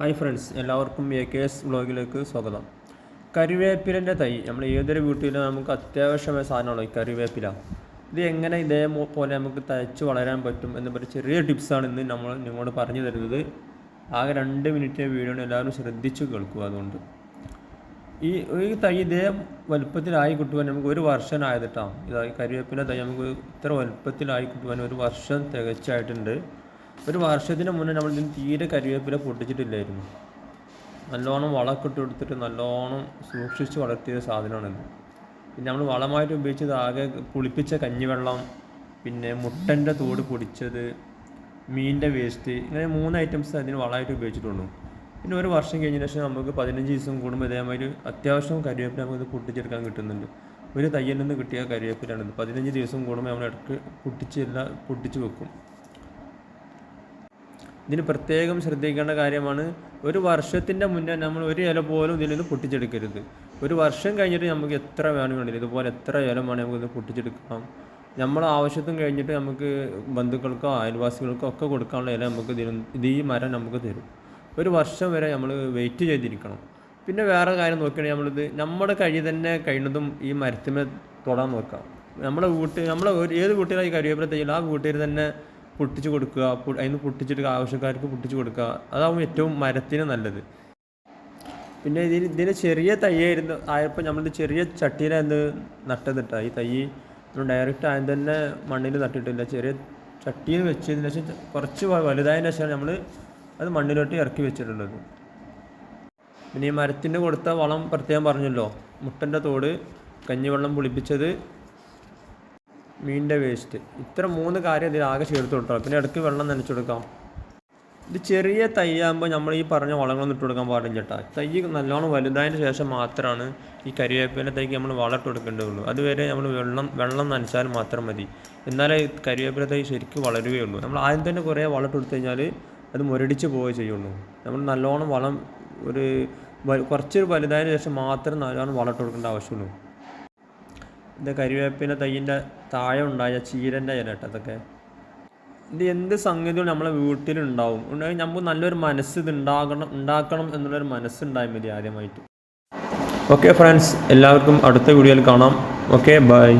Hi friends എല്ലാവർക്കും A K S ബ്ലോഗിലേക്ക് സ്വാഗതം. കറിവേപ്പിലന്റെ തൈ നമ്മൾ ഏതൊരു വീട്ടിലും നമുക്ക് അത്യാവശ്യമായ സാധനമാണ് ഈ കറിവേപ്പില ഇത് എങ്ങനെ ഇതേപോലെ നമുക്ക് തയ്ച്ച് വളരാൻ പറ്റും എന്ന് പറഞ്ഞ ചെറിയ ടിപ്സാണ് ഇന്ന് നമ്മൾ നിങ്ങളോട് പറഞ്ഞു തരുന്നത്. ആകെ രണ്ട് മിനിറ്റ് വീഡിയോ എല്ലാവരും ശ്രദ്ധിച്ച് കേൾക്കുക അതുകൊണ്ട്. ഈ ഈ തൈ ഇതേ വലുപ്പത്തിലായി കിട്ടുവാൻ നമുക്ക് ഒരു വർഷം ആയതിട്ടാണ് ഇതായി കരിവേപ്പില തൈ നമുക്ക് ഇത്ര വലുപ്പത്തിലായി കിട്ടുവാൻ ഒരു വർഷം തികച്ചായിട്ടുണ്ട്. ഒരു വർഷത്തിന് മുന്നേ നമ്മൾ ഇതിന് തീരെ കരിവേപ്പില പൊട്ടിച്ചിട്ടില്ലായിരുന്നു. നല്ലോണം വളമൊക്കെ ഇട്ട് കൊടുത്തിട്ട് നല്ലോണം സൂക്ഷിച്ച് വളർത്തിയ സാധനമാണിത്. പിന്നെ നമ്മൾ വളമായിട്ട് ഉപയോഗിച്ചത് ആകെ പുളിപ്പിച്ച കഞ്ഞിവെള്ളം പിന്നെ മുട്ടന്റെ തോട് പൊടിച്ചത് മീനിന്റെ വേസ്റ്റ് ഇങ്ങനെ മൂന്ന് ഐറ്റംസ് അതിന് വളമായിട്ട് ഉപയോഗിച്ചിട്ടുള്ളൂ. പിന്നെ ഒരു വർഷം കഴിഞ്ഞ ശേഷം നമുക്ക് പതിനഞ്ച് ദിവസം കൂടുമ്പോൾ ഇതേമാതിരി അത്യാവശ്യം കരിവേപ്പില നമുക്ക് പൊട്ടിച്ചെടുക്കാൻ കിട്ടുന്നുണ്ട്. ഒരു തയ്യലിൽ നിന്ന് കിട്ടിയ കരിവേപ്പിലാണിത് പതിനഞ്ച് ദിവസം കൂടുമ്പോൾ നമ്മൾ ഇടയ്ക്ക് പൊട്ടിച്ച് എല്ലാം പൊട്ടിച്ച് വെക്കും. ഇതിന് പ്രത്യേകം ശ്രദ്ധിക്കേണ്ട കാര്യമാണ് ഒരു വർഷത്തിന്റെ മുന്നേ നമ്മൾ ഒരു ഇല പോലും ഇതിൽ നിന്ന് പൊട്ടിച്ചെടുക്കരുത്. ഒരു വർഷം കഴിഞ്ഞിട്ട് നമുക്ക് എത്ര വേണം വേണമെങ്കിലും ഇതുപോലെ എത്ര ഇല വേണം നമുക്ക് ഇത് പൊട്ടിച്ചെടുക്കാം. നമ്മൾ ആവശ്യത്തും കഴിഞ്ഞിട്ട് നമുക്ക് ബന്ധുക്കൾക്കോ അയൽവാസികൾക്കോ ഒക്കെ കൊടുക്കാനുള്ള ഇല നമുക്ക് ഇതിൽ ഇത് ഈ മരം നമുക്ക് തരും. ഒരു വർഷം വരെ നമ്മൾ വെയിറ്റ് ചെയ്തിരിക്കണം. പിന്നെ വേറെ കാര്യം നോക്കുകയാണെങ്കിൽ നമ്മളിത് നമ്മുടെ കഴി തന്നെ കഴിഞ്ഞതും ഈ മരത്തിന്മേൽ തൊടാൻ നോക്കാം. നമ്മുടെ വീട്ടിൽ നമ്മളെ ഏത് വീട്ടിലായി കരിവേപ്പില ആ വീട്ടിൽ തന്നെ പൊട്ടിച്ച് കൊടുക്കുക അതിന് പൊട്ടിച്ചിട്ട് ആവശ്യക്കാർക്ക് പൊട്ടിച്ച് കൊടുക്കുക അതാവും ഏറ്റവും മരത്തിന് നല്ലത്. പിന്നെ ഇതിന് ഇതിന് ചെറിയ തയ്യായിരുന്നു ആയപ്പോൾ നമ്മൾ ചെറിയ ചട്ടിയിലായിരുന്നു നട്ടതിട്ട. ഈ തൈ ഡയറക്റ്റ് ആദ്യം തന്നെ മണ്ണിൽ നട്ടിട്ടില്ല. ചെറിയ ചട്ടിയിൽ വെച്ചതിന് ശേഷം കുറച്ച് വലുതായതിനു ശേഷമാണ് നമ്മൾ അത് മണ്ണിലോട്ട് ഇറക്കി വെച്ചിട്ടുള്ളത്. പിന്നെ ഈ മരത്തിന് കൊടുത്ത വളം പ്രത്യേകം പറഞ്ഞല്ലോ. മുട്ടന്റെ തോട് കഞ്ഞിവെള്ളം പുളിപ്പിച്ചത് മീനിന്റെ വേസ്റ്റ്. ഇത്ര മൂന്ന് കാര്യം ഇതിൽ ആകെ ചേർത്ത് കൊടുക്കണം പിന്നെ ഇടയ്ക്ക് വെള്ളം നനച്ചു കൊടുക്കാം. ഇത് ചെറിയ തൈയാകുമ്പോൾ നമ്മൾ ഈ പറഞ്ഞ വളങ്ങളൊന്നും ഇട്ട് കൊടുക്കാൻ പാടില്ല കേട്ടോ തൈ നല്ലോണം വലുതായതിന് ശേഷം മാത്രമാണ് ഈ കരിവേപ്പിന്റെ തൈക്ക് നമ്മൾ വളം ഇട്ട് കൊടുക്കേണ്ടതുള്ളൂ. അതുവരെ നമ്മൾ വെള്ളം വെള്ളം നനച്ചാൽ മാത്രം മതി. എന്നാലേ കരിവേപ്പിന്റെ തൈ ശരിക്കും വളരുകയുള്ളൂ. നമ്മൾ ആദ്യം തന്നെ കുറേ വളം ഇട്ട് കൊടുത്തു കഴിഞ്ഞാൽ അത് മുരടിച്ച് പോവുകയേ ചെയ്യുള്ളൂ. നമ്മൾ നല്ലോണം വളം ഒരു കുറച്ചൊരു വലുതായതിന് ശേഷം മാത്രം നല്ലോണം വളം ഇട്ട് കൊടുക്കേണ്ട ആവശ്യമുള്ളൂ. ഇത് കരിവേപ്പിന്റെ തൈയിന്റെ താഴെ ഉണ്ടായ ചീരന്റെ ഇല കേട്ടോ അതൊക്കെ ഇത് എന്ത് സംഗതിയും നമ്മളെ വീട്ടിലുണ്ടാവും? ഉണ്ടായി നമുക്ക് നല്ലൊരു മനസ്സ് ഇത് ഉണ്ടാകണം ഉണ്ടാക്കണം എന്നുള്ളൊരു മനസ്സുണ്ടായാൽ മതി ആദ്യമായിട്ട്. ഓക്കെ ഫ്രണ്ട്സ് എല്ലാവർക്കും അടുത്ത വീഡിയോയിൽ കാണാം. Okay bye